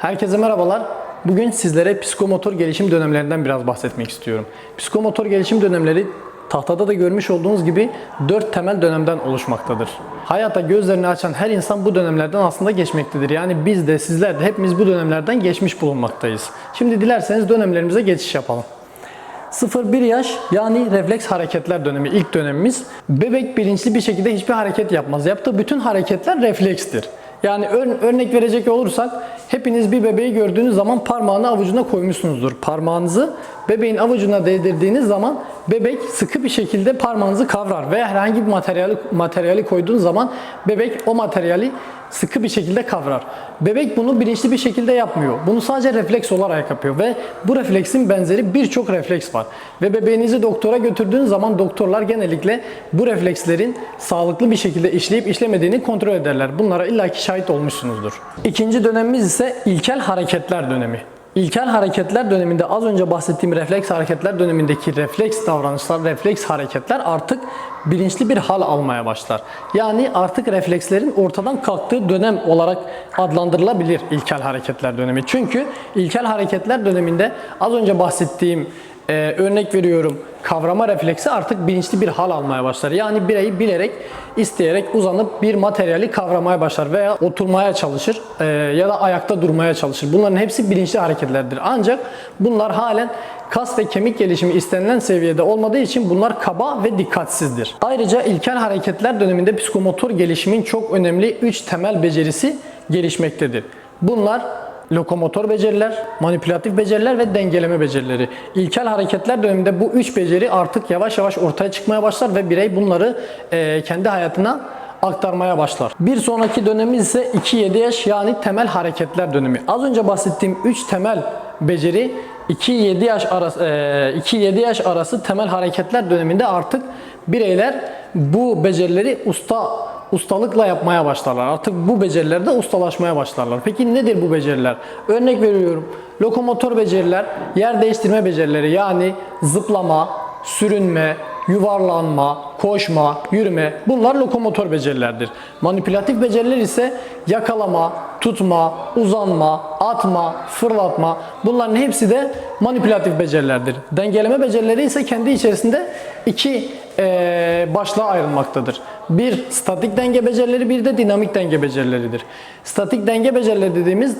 Herkese merhabalar. Bugün sizlere psikomotor gelişim dönemlerinden biraz bahsetmek istiyorum. Psikomotor gelişim dönemleri tahtada da görmüş olduğunuz gibi 4 temel dönemden oluşmaktadır. Hayata gözlerini açan her insan bu dönemlerden aslında geçmektedir. Yani biz de sizler de hepimiz bu dönemlerden geçmiş bulunmaktayız. Şimdi dilerseniz dönemlerimize geçiş yapalım. 0-1 yaş yani refleks hareketler dönemi ilk dönemimiz. Bebek bilinçli bir şekilde hiçbir hareket yapmaz. Yaptığı bütün hareketler reflekstir. Yani ör- örnek verecek olursak hepiniz bir bebeği gördüğünüz zaman parmağını avucuna koymuşsunuzdur. Parmağınızı bebeğin avucuna değdirdiğiniz zaman bebek sıkı bir şekilde parmağınızı kavrar veya herhangi bir materyali, materyali koyduğunuz zaman bebek o materyali sıkı bir şekilde kavrar. Bebek bunu bilinçli bir şekilde yapmıyor. Bunu sadece refleks olarak yapıyor ve bu refleksin benzeri birçok refleks var. Ve bebeğinizi doktora götürdüğünüz zaman doktorlar genellikle bu reflekslerin sağlıklı bir şekilde işleyip işlemediğini kontrol ederler. Bunlara illaki şahit olmuşsunuzdur. İkinci dönemimiz ise ilkel hareketler dönemi. İlkel hareketler döneminde az önce bahsettiğim refleks hareketler dönemindeki refleks davranışlar, refleks hareketler artık bilinçli bir hal almaya başlar. Yani artık reflekslerin ortadan kalktığı dönem olarak adlandırılabilir ilkel hareketler dönemi. Çünkü ilkel hareketler döneminde az önce bahsettiğim ee, örnek veriyorum kavrama refleksi artık bilinçli bir hal almaya başlar. Yani birey bilerek, isteyerek uzanıp bir materyali kavramaya başlar veya oturmaya çalışır ee, ya da ayakta durmaya çalışır. Bunların hepsi bilinçli hareketlerdir. Ancak bunlar halen kas ve kemik gelişimi istenilen seviyede olmadığı için bunlar kaba ve dikkatsizdir. Ayrıca ilkel hareketler döneminde psikomotor gelişimin çok önemli 3 temel becerisi gelişmektedir. Bunlar lokomotor beceriler, manipülatif beceriler ve dengeleme becerileri. İlkel hareketler döneminde bu üç beceri artık yavaş yavaş ortaya çıkmaya başlar ve birey bunları e, kendi hayatına aktarmaya başlar. Bir sonraki dönemimiz ise 2-7 yaş yani temel hareketler dönemi. Az önce bahsettiğim 3 temel beceri 2-7 yaş arası e, 2-7 yaş arası temel hareketler döneminde artık bireyler bu becerileri usta ustalıkla yapmaya başlarlar. Artık bu becerilerde ustalaşmaya başlarlar. Peki nedir bu beceriler? Örnek veriyorum. Lokomotor beceriler, yer değiştirme becerileri yani zıplama, sürünme, yuvarlanma, koşma, yürüme bunlar lokomotor becerilerdir. Manipülatif beceriler ise yakalama, tutma, uzanma, atma, fırlatma bunların hepsi de manipülatif becerilerdir. Dengeleme becerileri ise kendi içerisinde iki eee başlığa ayrılmaktadır. Bir statik denge becerileri bir de dinamik denge becerileridir. Statik denge becerileri dediğimiz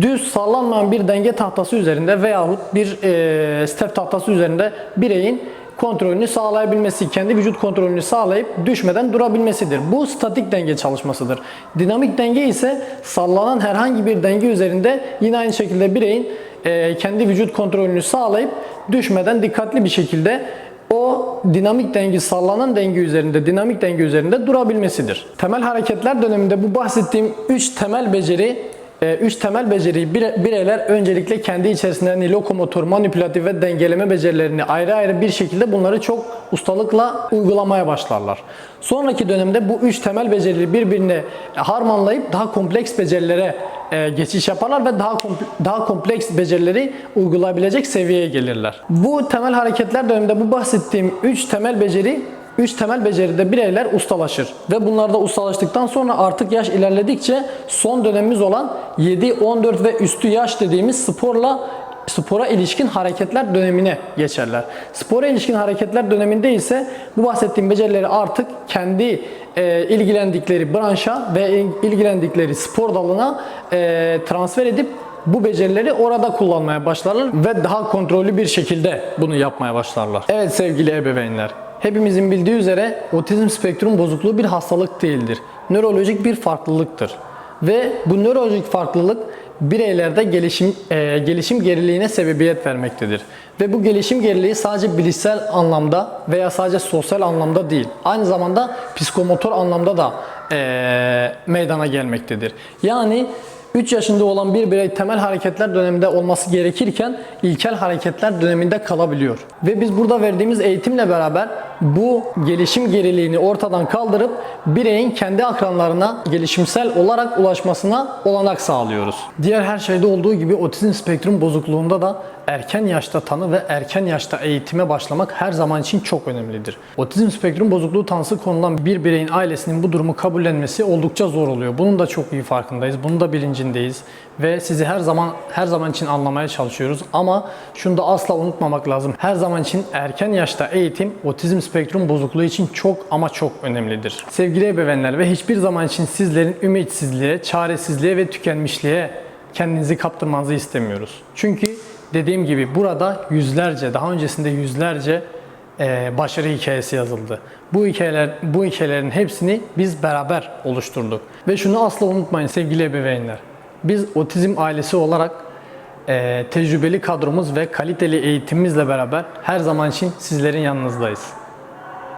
düz sallanmayan bir denge tahtası üzerinde veyahut bir eee step tahtası üzerinde bireyin kontrolünü sağlayabilmesi, kendi vücut kontrolünü sağlayıp düşmeden durabilmesidir. Bu statik denge çalışmasıdır. Dinamik denge ise sallanan herhangi bir denge üzerinde yine aynı şekilde bireyin eee, kendi vücut kontrolünü sağlayıp düşmeden dikkatli bir şekilde o dinamik denge sallanan denge üzerinde, dinamik denge üzerinde durabilmesidir. Temel hareketler döneminde bu bahsettiğim 3 temel beceri 3 temel beceriyi bire- bireyler öncelikle kendi içerisinde lokomotor, manipülatif ve dengeleme becerilerini ayrı ayrı bir şekilde bunları çok ustalıkla uygulamaya başlarlar. Sonraki dönemde bu üç temel beceriyi birbirine harmanlayıp daha kompleks becerilere e, geçiş yaparlar ve daha daha kompleks becerileri uygulayabilecek seviyeye gelirler. Bu temel hareketler döneminde bu bahsettiğim 3 temel beceri 3 temel beceride bireyler ustalaşır ve bunlarda ustalaştıktan sonra artık yaş ilerledikçe son dönemimiz olan 7, 14 ve üstü yaş dediğimiz sporla spora ilişkin hareketler dönemine geçerler. Spora ilişkin hareketler döneminde ise bu bahsettiğim becerileri artık kendi e, ilgilendikleri branşa ve ilgilendikleri spor dalına e, transfer edip bu becerileri orada kullanmaya başlarlar ve daha kontrollü bir şekilde bunu yapmaya başlarlar. Evet sevgili ebeveynler, hepimizin bildiği üzere otizm spektrum bozukluğu bir hastalık değildir. Nörolojik bir farklılıktır. Ve bu nörolojik farklılık bireylerde gelişim e, gelişim geriliğine sebebiyet vermektedir. Ve bu gelişim geriliği sadece bilişsel anlamda veya sadece sosyal anlamda değil, aynı zamanda psikomotor anlamda da e, meydana gelmektedir. Yani 3 yaşında olan bir birey temel hareketler döneminde olması gerekirken ilkel hareketler döneminde kalabiliyor. Ve biz burada verdiğimiz eğitimle beraber bu gelişim geriliğini ortadan kaldırıp bireyin kendi akranlarına gelişimsel olarak ulaşmasına olanak sağlıyoruz. Diğer her şeyde olduğu gibi otizm spektrum bozukluğunda da erken yaşta tanı ve erken yaşta eğitime başlamak her zaman için çok önemlidir. Otizm spektrum bozukluğu tanısı konulan bir bireyin ailesinin bu durumu kabullenmesi oldukça zor oluyor. Bunun da çok iyi farkındayız. Bunun da bilincinde bilincindeyiz ve sizi her zaman her zaman için anlamaya çalışıyoruz. Ama şunu da asla unutmamak lazım. Her zaman için erken yaşta eğitim otizm spektrum bozukluğu için çok ama çok önemlidir. Sevgili ebeveynler ve hiçbir zaman için sizlerin ümitsizliğe, çaresizliğe ve tükenmişliğe kendinizi kaptırmanızı istemiyoruz. Çünkü dediğim gibi burada yüzlerce, daha öncesinde yüzlerce e, başarı hikayesi yazıldı. Bu hikayeler, bu hikayelerin hepsini biz beraber oluşturduk. Ve şunu asla unutmayın sevgili ebeveynler. Biz otizm ailesi olarak e, tecrübeli kadromuz ve kaliteli eğitimimizle beraber her zaman için sizlerin yanınızdayız.